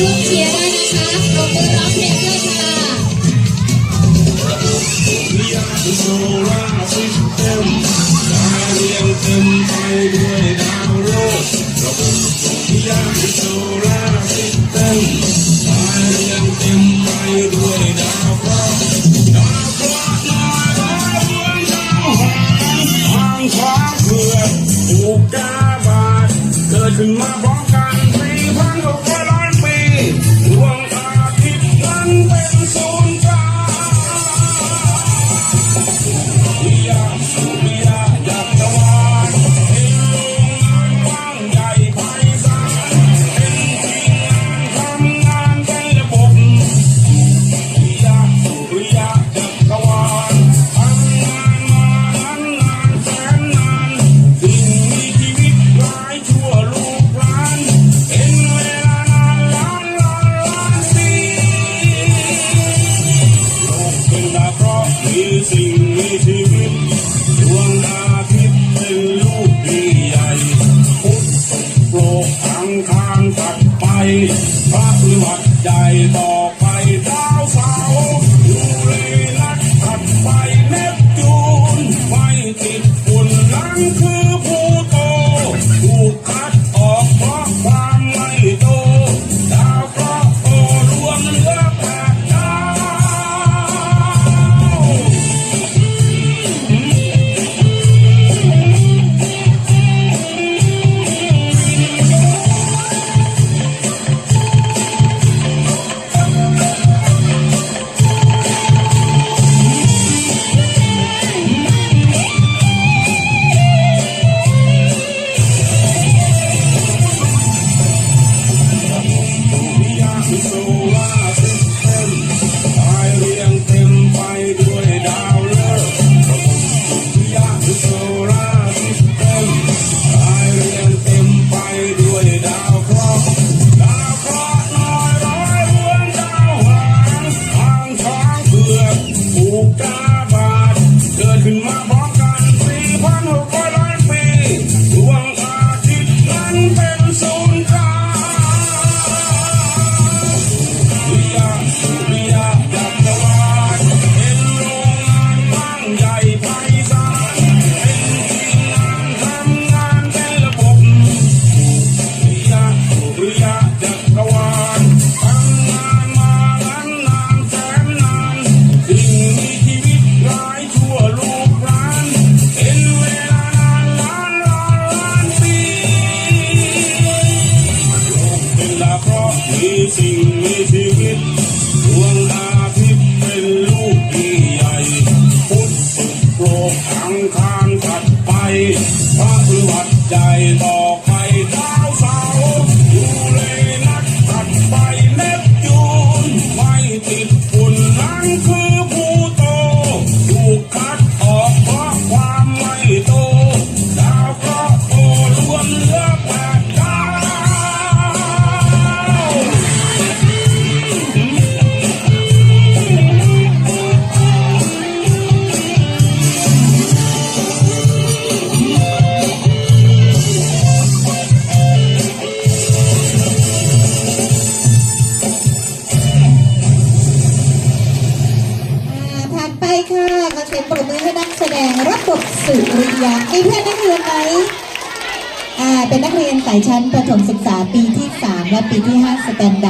ผู้เชียร์ได้นะคะขบคุณร้องเพลงด้วยค่ะมาบอก I'm พระวิวัดใหญ่บอกไปดาวสาวอยู่เรนัดขัดไปเนบจูนไว้ติดฝุ่นล้างคื Yeah. สิ่งมีชีวิตดวงอาทิตย์เป็นลูกงใหญ่ พุทธสุโลกอังคารดไป พระปฏิบัตใจต่อ งปรบมือให้นักแสดงรับบทสุริยามีเพื่อนนักเรียนไหมอ่าเป็นนักเรียนสายชั้นประถมศึกษาปีที่ 3 และปีที่ 5 สแตนดาร์ด